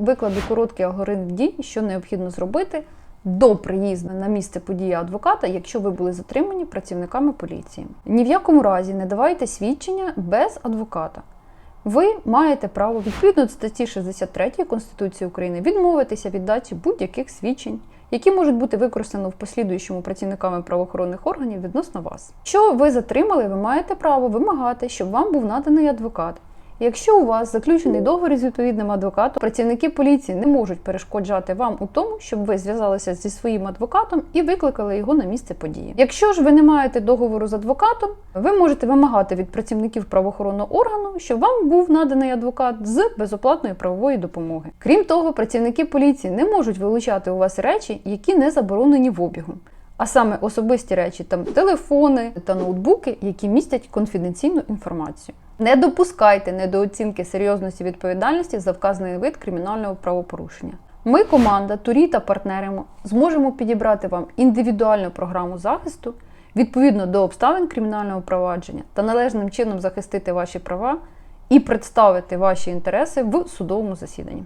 викладу короткий алгоритм дій, що необхідно зробити до приїзду на місце події адвоката, якщо ви були затримані працівниками поліції. Ні в якому разі не давайте свідчення без адвоката. Ви маєте право відповідно до статті 63 Конституції України відмовитися від дачі будь-яких свідчень, які можуть бути використані в послідуючому працівниками правоохоронних органів відносно вас. Що ви затримали, ви маєте право вимагати, щоб вам був наданий адвокат. Якщо у вас заключений договір з відповідним адвокатом, працівники поліції не можуть перешкоджати вам у тому, щоб ви зв'язалися зі своїм адвокатом і викликали його на місце події. Якщо ж ви не маєте договору з адвокатом, ви можете вимагати від працівників правоохоронного органу, щоб вам був наданий адвокат з безоплатної правової допомоги. Крім того, працівники поліції не можуть вилучати у вас речі, які не заборонені в обігу. А саме особисті речі, там телефони та ноутбуки, які містять конфіденційну інформацію. Не допускайте недооцінки серйозності відповідальності за вказаний вид кримінального правопорушення. Ми, команда Турі та партнери, зможемо підібрати вам індивідуальну програму захисту відповідно до обставин кримінального провадження та належним чином захистити ваші права і представити ваші інтереси в судовому засіданні.